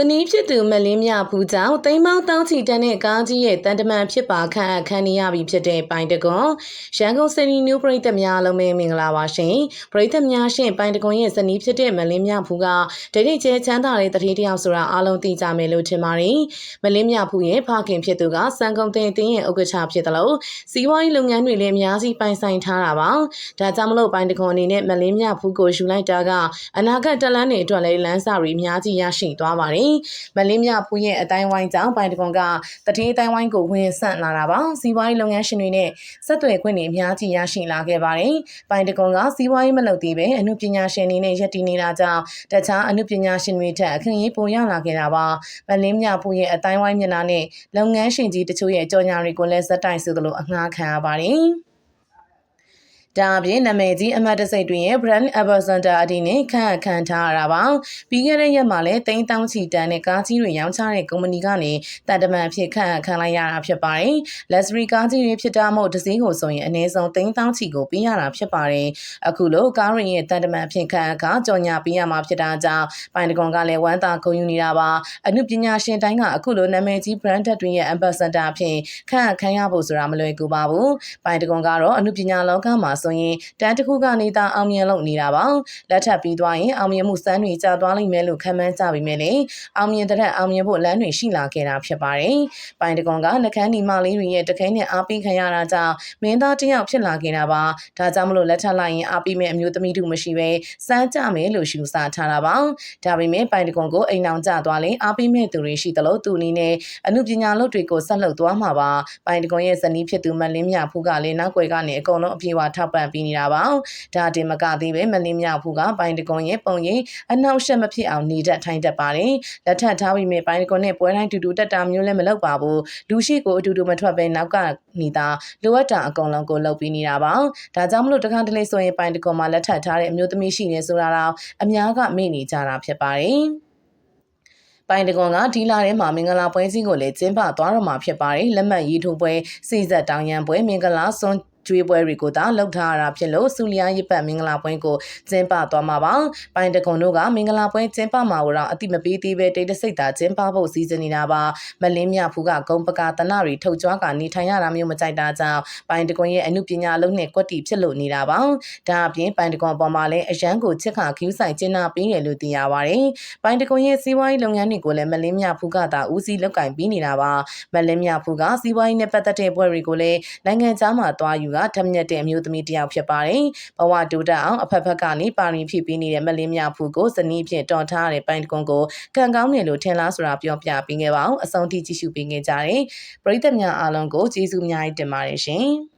ဇနီးဖြစ်သူမလင်းမြဖူးကြောင့်တိမ်မောင်းတောင်းချီတန်းတဲ့ကားကြီးရဲ့တန်တမန်ဖြစ်ပါခန့်အပ်ခံနေရပြီဖြစ်တဲ့ပိုင်တကွန်ရန်ကုန်စနီနူးပရိသတ်များလုံးပဲမင်္ဂလာပါရှင်ပရိသတ်များရှင်ပိုင်တကွန်ရဲ့ဇနီးဖြစ်တဲ့မလင်းမြဖူးကဒိဋ္ဌိကျဲချမ်းသာတဲ့တတိတယောက်ဆိုတာအားလုံးသိကြမယ်လို့ထင်ပါတယ်မလင်းမြဖူးရဲ့ဖခင်ဖြစ်သူကစံကုန်တင်တင်းရဲ့ဥက္ကဋ္ဌဖြစ်တယ်လို့စီးပွားရေးလုပ်ငန်းတွေလည်းအများကြီးပိုင်ဆိုင်ထားတာပါဒါကြောင့်မလို့ပိုင်တကွန်အနေနဲ့မလင်းမြဖူးကိုယူလိုက်တာကအနာဂတ်တလန်းတွေအတွက်လည်းလမ်းစာတွေအများကြီးရရှိသွားပါတယ်မလင်းမြဖူးရဲ့အတိုင်းဝိုင်းကြောင့်ပိုင်တကွန်ကတတိအတိုင်းဝိုင်းကိုဝင်ဆန့်လာတာပါစီးပွားရေးလုပ်ငန်းရှင်တွေနဲ့ဆက်သွယ်ခွင့်တွေအများကြီးရရှိလာခဲ့ပါတယ်ပိုင်တကွန်ကစီးပွားရေးမလုပ်သေးပဲအမှုပညာရှင်တွေနဲ့ယက်တည်နေတာကြောင့်တခြားအမှုပညာရှင်တွေထက်အခင်းရေးပိုရလာခဲ့တာပါမလင်းမြဖူးရဲ့အတိုင်းဝိုင်းမျက်နှာနဲ့လုပ်ငန်းရှင်ကြီးတချို့ရဲ့ကြော်ညာတွေကိုလည်းဇက်တိုင်ဆိုသလိုအငှားခံရပါတယ် ဒါအပြင်နာမည်ကြီးအမတ်တစိတ်တွင်ရဲ့ brand ambassador အဒီနဲ့ခန့်အပ်ခံထားရတာပါပြီးခဲ့တဲ့ရက်မှာလည်းတိန်းတောင်းချီတန်တဲ့ကားကြီးတွေရောင်းချတဲ့ကုမ္ပဏီကနေတန်တမန်ဖြစ်ခန့်အပ်ခံလိုက်ရတာဖြစ်ပါတယ် luxury ကားကြီးတွေဖြစ်တာမို့တစ်စီးကိုဆိုရင်အနည်းဆုံးတိန်းတောင်းချီကိုပေးရတာဖြစ်ပါတယ်အခုလိုကားရင်ရဲ့တန်တမန်ဖြစ်ခန့်အပ်ကကြော်ညာပေးရမှာဖြစ်တာကြောင့်ပိုင်တကွန်ကလည်းဝမ်းသာဂုဏ်ယူနေတာပါအမှုပညာရှင်တိုင်းကအခုလိုနာမည်ကြီး brand တွေရဲ့ ambassador အဖြစ်ခန့်အပ်ခံရဖို့ဆိုတာမလွယ်ကူပါဘူးပိုင်တကွန်ကတော့အမှုပညာလောကမှာဆိုရင်တန်းတစ်ခုကနေသာအောင်မြင်လို့နေတာပါလက်ထပ်ပြီးသွားရင်အောင်မြင်မှုစမ်းတွေကြာသွားလိမ့်မယ်လို့ခန့်မှန်းကြပြီမဲ့လေအောင်မြင်တဲ့အောင်မြင်ဖို့လမ်းတွေရှိလာခဲ့တာဖြစ်ပါတယ်ပိုင်တကွန်ကနှကန်းဒီမလေးတွေရဲ့တခဲနဲ့အားပေးခံရတာကြောင့်မင်းသားတယောက်ဖြစ်လာခဲ့တာပါဒါကြောင့်မလို့လက်ထပ်လိုက်ရင်အားပေးမဲ့အမျိုးသမီးတို့မရှိပဲစမ်းကြမယ်လို့ရှုစားထားတာပါဒါပေမဲ့ပိုင်တကွန်ကိုအိမ်အောင်ကြသွားရင်အားပေးမဲ့သူတွေရှိသလိုသူအနေနဲ့အမှုပညာလုပ်တွေကိုဆက်လုပ်သွားမှာပါပိုင်တကွန်ရဲ့ဇနီးဖြစ်သူမလင်းမြဖူးကလည်းနောက်ွယ်ကနေအကုန်လုံးအပြေအဝထောက်ပံ့ပေးနေတာပါဒါတင်မကသေးပဲမလင်းမြောက်ဖူးကပိုင်တကွန်ရဲ့ပုံရိပ်အနောက်ရှက်မဖြစ်အောင်နေတတ်ထိုင်တတ်ပါတယ်လက်ထပ်ထားပြီးမြပိုင်တကွန်နဲ့ပွဲတိုင်းတူတူတက်တာမျိုးလည်းမလုပ်ပါဘူးလူရှိကိုအတူတူမထွက်ပဲနောက်ကနေသာလိုအပ်တာအကုန်လုံးကိုလုပ်ပြီးနေတာပါဒါကြောင့်မလို့တခါတလေဆိုရင်ပိုင်တကွန်မှာလက်ထပ်ထားတဲ့အမျိုးသမီးရှိနေဆိုတာတော့အများကမေ့နေကြတာဖြစ်ပါတယ်ပိုင်တကွန်ကဒီလာထဲမှာမင်္ဂလာပွဲစည်းကိုလည်းကျင်းပသွားတော့မှာဖြစ်ပါတယ်လက်မှတ်ရေးထိုးပွဲစီဆက်တောင်ရန်ပွဲမင်္ဂလာစွန် ကျွေးပွဲတွေကိုသာလှုပ်ထားရတာဖြစ်လို့စူလျာရစ်ပတ်မင်္ဂလာပွဲကိုကျင်းပသွားမှာပါ။ပိုင်တကွန်တို့ကမင်္ဂလာပွဲကျင်းပမှာကိုတော့အတိမပေးသေးပဲတိတ်တဆိတ်သာကျင်းပဖို့စီစဉ်နေတာပါ။မလင်းမြဖူးကဂုံပကာတနတွေထုတ်ကြွားကနေထိုင်ရတာမျိုးမကြိုက်တာကြောင့်ပိုင်တကွန်ရဲ့အမှုပညာလုံးနဲ့ကွက်တီဖြစ်လို့နေတာပါ။ဒါအပြင်ပိုင်တကွန်ပေါ်မှာလည်းအရန်ကိုချစ်ခါခူးဆိုင်ကျင်းနာပေးတယ်လို့သိရပါတယ်။ပိုင်တကွန်ရဲ့စီးပွားရေးလုပ်ငန်းတွေကိုလည်းမလင်းမြဖူးကသာဦးစီးလုပ်ကင်ပေးနေတာပါ။မလင်းမြဖူးကစီးပွားရေးနဲ့ပတ်သက်တဲ့ဘွဲတွေကိုလည်းနိုင်ငံခြားမှာသွားယူကထက်မြက်တဲ့အမျိုးမျိုးသမီးတစ်ယောက်ဖြစ်ပါတယ်။ဘဝတူတက်အောင်အဖက်ဖက်ကနေပါရင်ဖြစ်ပြီးနေတဲ့မလင်းမြဖူးကိုဇနီးဖြင့်တော်ထားတဲ့ပိုင်တကွန်ကိုကံကောင်းတယ်လို့ထင်လားဆိုတာပြောပြပေးခဲ့ပါအောင်အဆုံးထိကြည့်ရှုပေးခဲ့ကြတယ်။ပရိသတ်များအားလုံးကိုကျေးဇူးအများကြီးတင်ပါတယ်ရှင်။